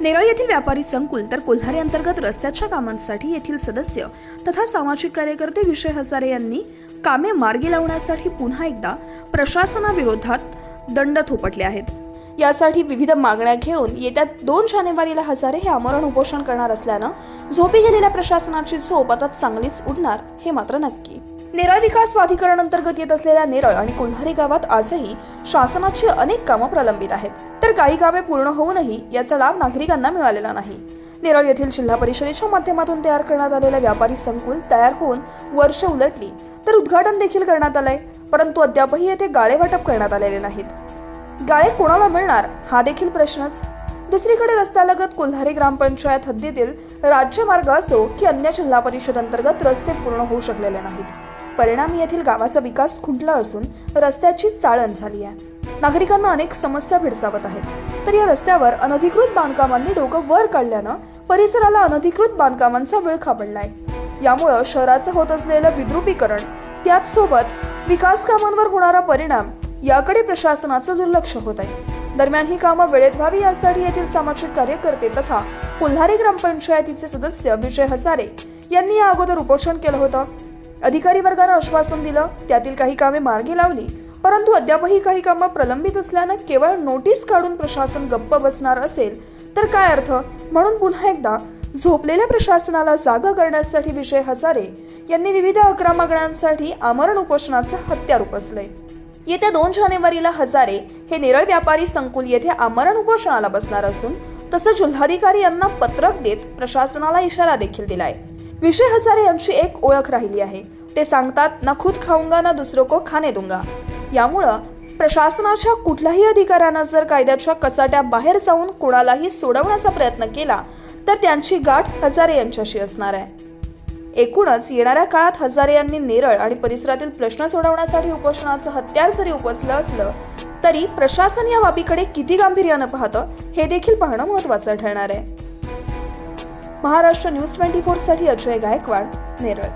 नेरळ येथील व्यापारी संकुल तर कोल्हारी अंतर्गत रस्त्याच्या कामांसाठी येथील सदस्य तथा सामाजिक कार्यकर्ते विषय हजारे यांनी कामे मार्गी लावण्यासाठी पुन्हा एकदा प्रशासनाविरोधात दंड थोपटले आहेत. यासाठी विविध मागण्या घेऊन येत्या दोन जानेवारीला हजारे हे आमरण उपोषण करणार असल्यानं झोपी गेलेल्या प्रशासनाची झोप आता चांगलीच उडणार हे मात्र नक्की. नेरळ विकास प्राधिकरण अंतर्गत येत असलेल्या नेरळ आणि कोल्हारी गावात आजही शासनाची अनेक कामं प्रलंबित आहेत. तर काही कामे पूर्ण होऊनही याचा लाभ नागरिकांना मिळालेला नाही. नेरळ येथील जिल्हा परिषदेच्या माध्यमातून तयार करण्यात आलेलं व्यापारी संकुल तयार होऊन वर्ष उलटली तर उद्घाटन देखील करण्यात आलंय परंतु अद्यापही येथे गाळे वाटप करण्यात आलेले नाहीत. गाळे कोणाला मिळणार हा देखील प्रश्नच. दुसरीकडे रस्त्यालगत कोल्हारी ग्रामपंचायत हद्दीतील राज्यमार्ग असो की अन्य जिल्हा परिषद अंतर्गत रस्ते पूर्ण होऊ शकलेले नाहीत. परिणामी येथील गावाचा विकास खुंटला असून रस्त्याची चाळण झाली आहे. नागरिकांना अनेक समस्या भेडसावत आहेत. तर या रस्त्यावर अनधिकृत बांधकामांनी डोकं वर काढल्यानं परिसराला अनधिकृत बांधकामांचा विळखा पडलाय यामुळं शहराचं होत असलेलं विद्रुपीकरण त्याचसोबत विकास कामांवर होणारा परिणाम याकडे प्रशासनाचं दुर्लक्ष होत आहे. दरम्यान ही कामं वेळेत व्हावी यासाठी येथील सामाजिक कार्यकर्ते तथा कोल्हारी ग्रामपंचायतीचे सदस्य विजय हसारे यांनी या अगोदर उपोषण केलं होतं. अधिकारी वर्गानं आश्वासन दिलं त्यातील काही कामे मार्गी लावली परंतु अद्यापही काही कामं प्रलंबित असल्यानं केवळ नोटीस काढून प्रशासन गप्प बसणार असेल तर काय अर्थ? म्हणून पुन्हा एकदा झोपलेल्या प्रशासनाला जागा करण्यासाठी विजय हजारे यांनी विविध अकरा मागण्यांसाठी आमरण उपोषणाचं हत्यार उपसलंय. येत्या दोन जानेवारीला हजारे हे नेरळ व्यापारी संकुल येथे आमरण उपोषणाला बसणार असून तसं जिल्हाधिकारी यांना पत्रक देत प्रशासनाला इशारा देखील दिलाय. विजय हजारे यांची एक ओळख राहिली आहे. ते सांगतात ना खुद खाऊंगा ना दुसरं को खाने दूंगा. यामुळं प्रशासनाच्या कुठल्याही अधिकाऱ्यानं जर कायद्याच्या कचाट्या बाहेर जाऊन कोणालाही सोडवण्याचा प्रयत्न केला तर त्यांची गाठ हजारे यांच्याशी असणार आहे. एकूणच येणाऱ्या काळात हजारे यांनी नेरळ आणि परिसरातील प्रश्न सोडवण्यासाठी उपोषणाचं हत्यार जरी उपसलं असलं तरी प्रशासन या बाबीकडे किती गांभीर्यानं पाहतं हे देखील पाहणं महत्वाचं ठरणार आहे. महाराष्ट्र न्यूज ट्वेंटी फोरसाठी अजय गायकवाड नेरळ.